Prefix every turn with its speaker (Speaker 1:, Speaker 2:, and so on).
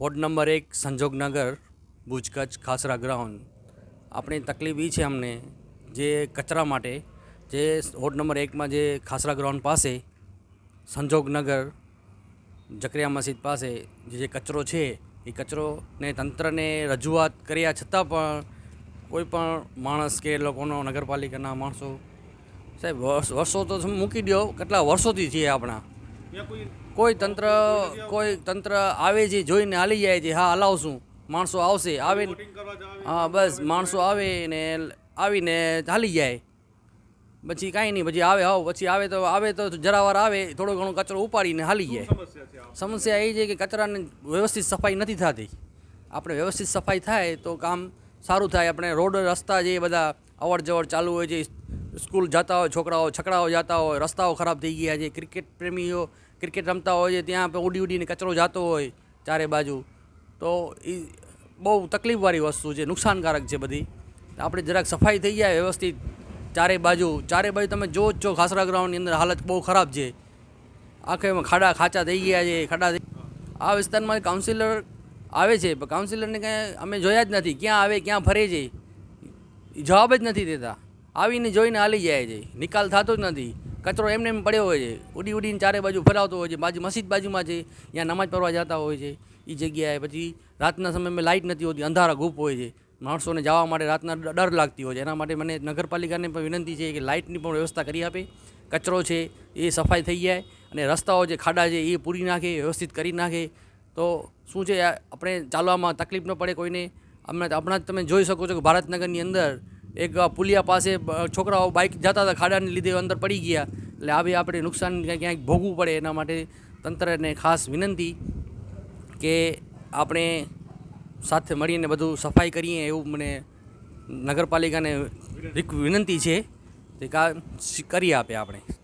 Speaker 1: Ward number એક Sanjognagar Bhuj Kutch Khasra ground. આપણી તકલીફ એ છે અમને, જે કચરા માટે, જે વોર્ડ નંબર એકમાં જે ખાસરા ગ્રાઉન્ડ પાસે સંજોગનગર જકરિયા મસ્જિદ પાસે જે કચરો છે, એ કચરોને તંત્રને રજૂઆત કર્યા છતાં પણ કોઈ પણ માણસ કે લોકોનો નગરપાલિકાના માણસો, સાહેબ, વર્ષ, વર્ષો તો મૂકી દો કેટલા વર્ષોથી છીએ આપણા? કોઈ તંત્ર કોઈ તંત્ર આવે છે જોઈને હાલી જાય છે હા હલાવશું. માણસો આવશે આવીને હા બસ માણસો આવે ને આવીને હાલી જાય. પછી કાંઈ નહીં પછી આવે આવો પછી આવે તો આવે તો જરાવાર આવે થોડો ઘણો કચરો ઉપાડીને હાલી જાય. સમસ્યા એ છે કે કચરાની વ્યવસ્થિત સફાઈ નથી થતી. આપણે વ્યવસ્થિત સફાઈ થાય તો કામ સારું થાય. આપણે રોડ રસ્તા જે બધા અવર જવર ચાલુ હોય છે સ્કૂલ જતા હોય, છોકરાઓ છકડાઓ જતા હોય, રસ્તાઓ ખરાબ થઈ ગયા છે, ક્રિકેટ પ્રેમીઓ ક્રિકેટ રમતા હોય છે, ત્યાં ઉડી ઉડીને કચરો જતો હોય ચારે બાજુ. તો એ બહુ તકલીફવાળી વસ્તુ છે, નુકસાનકારક છે બધી. આપણે જરાક સફાઈ થઈ જાય, વ્યવસ્થિત ચારે બાજુ. ચારે બાજુ તમે જો જ છો, ખાસરા ગ્રાઉન્ડની અંદર હાલત બહુ ખરાબ છે. આખેમાં ખાડા ખાચા થઈ ગયા છે, ખાડા આ વિસ્તારમાં કાઉન્સિલર આવે છે, પણ કાઉન્સિલરને કાંઈ અમે જોયા જ નથી. ક્યાં આવે, ક્યાં ફરે છે? જવાબ જ નથી દેતા. આવીને જોઈને હાલી જાય છે. નિકાલ થતો જ નથી. કચરો એમને એમ પડ્યો હોય છે. ઉડી ઉડીને ચારે બાજુ ફેલાવતો હોય છે. બાજુ મસ્જિદ બાજુમાં છે. ત્યાં નમાજ પડવા જતા હોય છે. એ જગ્યાએ પછી રાતના સમયમાં લાઇટ નથી હોતી. અંધારા ગુપ હોય છે. માણસોને જવા માટે રાતના ડર લાગતી હોય છે. એના માટે મને નગરપાલિકાને પણ વિનંતી છે કે લાઇટની પણ વ્યવસ્થા કરી આપે. કચરો છે એ સફાઈ થઈ જાય અને રસ્તાઓ જે ખાડા છે એ પૂરી નાખે, વ્યવસ્થિત કરી નાખે. તો શું છે? આપણે ચાલવામાં તકલીફ ન પડે કોઈને. હમણાં હમણાં જ તમે જોઈ શકો છો કે ભારતનગરની અંદર એક પુલિયા પાસે છોકરાઓ બાઇક જતા હતા, ખાડાને લીધે અંદર પડી ગયા. એટલે આવી આપણે નુકસાન ક્યાંક ભોગવું પડે એના માટે તંત્રને ખાસ વિનંતી કે આપણે સાથે મળીને બધું સફાઈ કરીએ એવું મને નગરપાલિકાને વિનંતી છે તે કા કરી આપે આપણે.